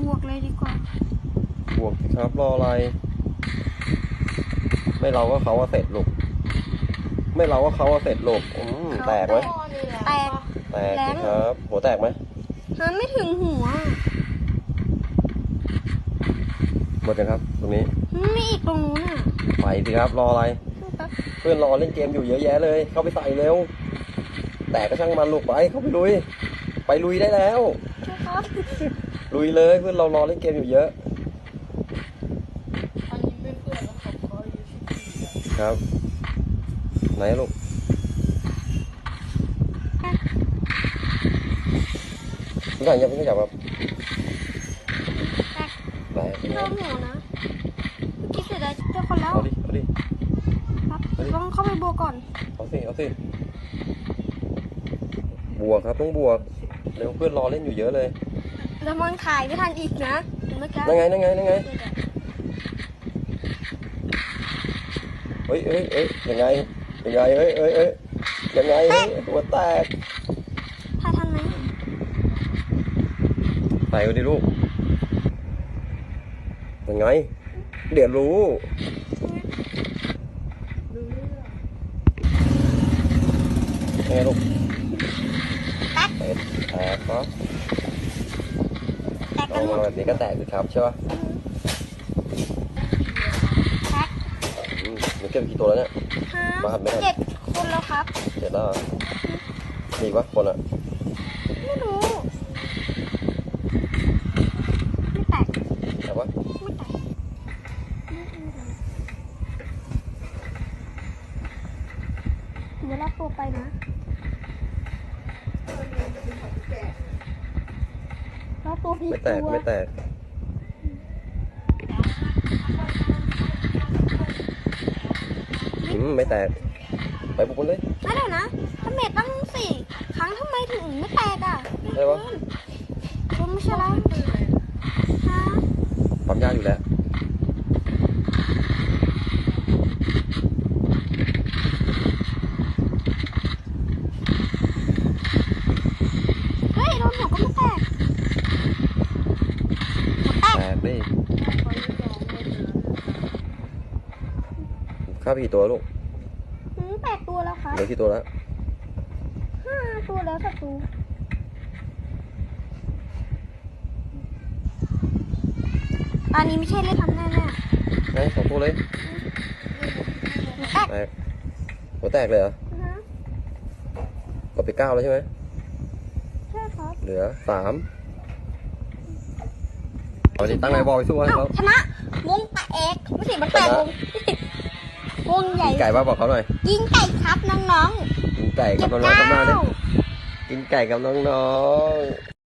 บวกเลยดีกว่า บวกสิครับรออะไร ไม่เราก็เขาว่าเสร็จลูกไม่เราก็เขาว่าเสร็จลูกอืมแตกไหมแตก แตกสิครับ หัวแตกไหมฮะไม่ถึงหัว หมดยังครับ ตรงนี้ไม่อีกตรงนู้นอะไปสิครับรออะไรแป๊บเพื่อนรอเล่นเกมอยู่เยอะแยะเลย เข้าไปใส่เร็ว แต่ก็ช่างมันลูกไปเข้าไปลุย ไปลุยได้แล้วช่วยครับลุยเลยเพื่อนเรารอเล่นเกมอยู่เยอะอันนี้ไม่เพื่อนแล้วเขาเขาอายุสิบสี่อะครับ ไหนลูกทุกอย่างยังไม่ขยับครับแตกโดนหัวนะเมื่อกี้เสียดายเจ้าคนแล้วเอาดิเอาดิครับต้องเข้าไปบวกก่อน เอาสิเอาสิ บวกครับต้องบวกเร็วเพื่อนรอเล่นอยู่เยอะเลยแล้วมันถ่ายไม่ทันอีกนะเมื่อกี้นั่งไงนั่งไงนั่งไงเฮ้ยเฮ้ยเฮ้ยยังไงยังไงเฮ้ยเฮ้ยเฮ้ยยังไงเฮ้ยหัวแตกถ่ายทันไหมใส่ไปดิลูกยังไง เดี๋ยวรู้รู้เรื่องยังไงลูกแตกแตกแตกครับแตกกันหมดแบบนี้ก็แตกสิครับใช่ป่ะมันเก็บกี่ตัวแล้วเนี่ยห้าบ้านไม่ทันเจ็ดคนแล้วครับเจ็ดแล้วเหรอมีอีกวะคนอะ ไม่รู้ ไม่แตกแต่ว่าไม่แตกเดี๋ยวเราตัวไปนะ เราตัวผิดไม่แตกตัวไม่แตก อืม ไม่แตก ไปบุกคนเลยไม่ได้นะถ้าเมทตั้งสี่ครั้งทำไมถึงไม่แตกอะได้ปะ คุณไม่ใช่แล้วฮะความยากอยู่แล้ว เฮ้ยโดนหัวก็ไม่แตก หัวแตกแตกดิเขาไม่ยอมไม่เจอข้าไปกี่ตัวลูกหืมแตกตัวแล้วครับเหลือกี่ตัวแล้วห้าตัวแล้วศัตรูอันนี้ไม่ใช่เล่นทำแน่แน่ไงสองตัวเลยๆแตกแตกหัวแตกเลยเหรอนะฮะกดไปเก้าแล้วใช่ไหมใช่ครับเหลือสาม เอาดิตั้งไงบอลไปสู้เอ้าเขาชนะวงแตกไม่ใช่มันแตกวงวงใหญ่ กินไก่บ้าบอกเขาหน่อยยิงไก่ครับน้องกินไก่ๆกัเก็บบน้องๆเก้าทำหน้าดิกินไก่กับน้องๆ